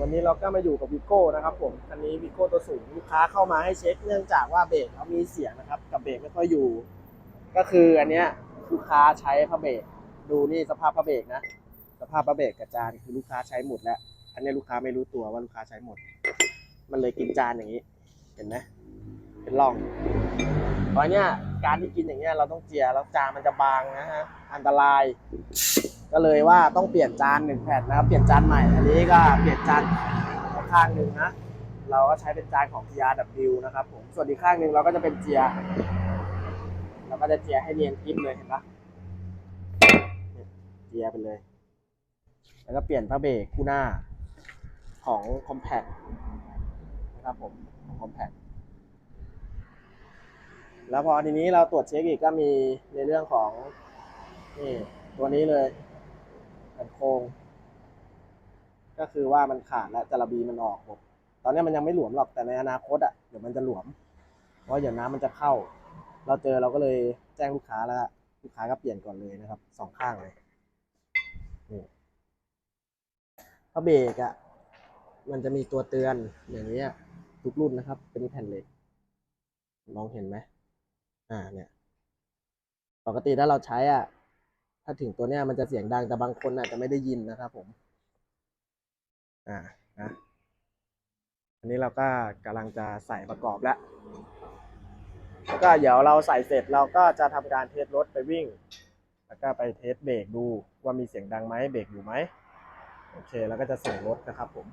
วันนี้เราก็มาอยู่กับวิโก้นะครับผมคันนี้วิโก้ตัวสูงลูกค้าเข้ามาให้เช็คเนื่องจากว่าเบรกเขามีเสียงนะครับ กับเบรกไม่ค่อยอยู่ ก็คืออันเนี้ยลูกค้าใช้พระเบรกดูนี่สภาพพระเบรกนะ สภาพพระเบรกกับจานคือลูกค้าใช้หมดแล้ว อันนี้ลูกค้าไม่รู้ตัวว่าลูกค้าใช้หมด มันเลยกินจานอย่างนี้ เห็นไหมเป็นร่องเพราะเนี้ยการที่กินอย่างเงี้ยเราต้องเจียแล้วจานมันจะบางนะฮะอันตราย ก็เลยว่าต้องเปลี่ยนจานหนึ่งแผ่นนะครับเปลี่ยนจานใหม่ อันนี้ก็เปลี่ยนจานข้างหนึ่งนะ เราก็ใช้เป็นจานของ TRW นะครับผม ส่วนอีกข้างหนึ่งเราก็จะเป็นเจียเราก็จะเจียให้เนียนกริบเลยเห็นปะเนี่ยเจียไปเลย แล้วก็เปลี่ยนพระเบรกคู่หน้าของ Compact นะครับผมของ Compact แล้วพอทีนี้เราตรวจเช็คอีกก็มีในเรื่องของนี่ตัวนี้เลย นโครงก็คือว่ามันขาดแล้วจระบีมันออกหมดตอนนี้มันยังไม่หลวมหรอกแต่ในอนาคตอะเดี๋ยวมันจะหลวม เพราะเดี๋ยวน้ำมันจะเข้า เราเจอเราก็เลยแจ้งลูกค้าแล้วลูกค้าก็เปลี่ยนก่อนเลยนะครับสองข้างเลยนี่พระเบรกอะมันจะมีตัวเตือนอย่างนี้ทุกรุ่นนะครับ เป็นแผ่นเหล็กมองเห็นไหมอ่าเนี่ย ปกติถ้าเราใช้อะ ถ้าถึงตัวเนี้ยมันจะเสียงดังแต่บางคนอาจจะไม่ได้ยินนะครับผม อ่านะอันนี้เราก็กำลังจะใส่ประกอบแล้วแล้ว ก็เดี๋ยวเราใส่เสร็จเราก็จะทำการเทสรถไปวิ่ง แล้วก็ไปเทสเบรกดูว่ามีเสียงดังไหมเบรกอยู่ไหมโอเค แล้วก็จะส่งรถนะครับผม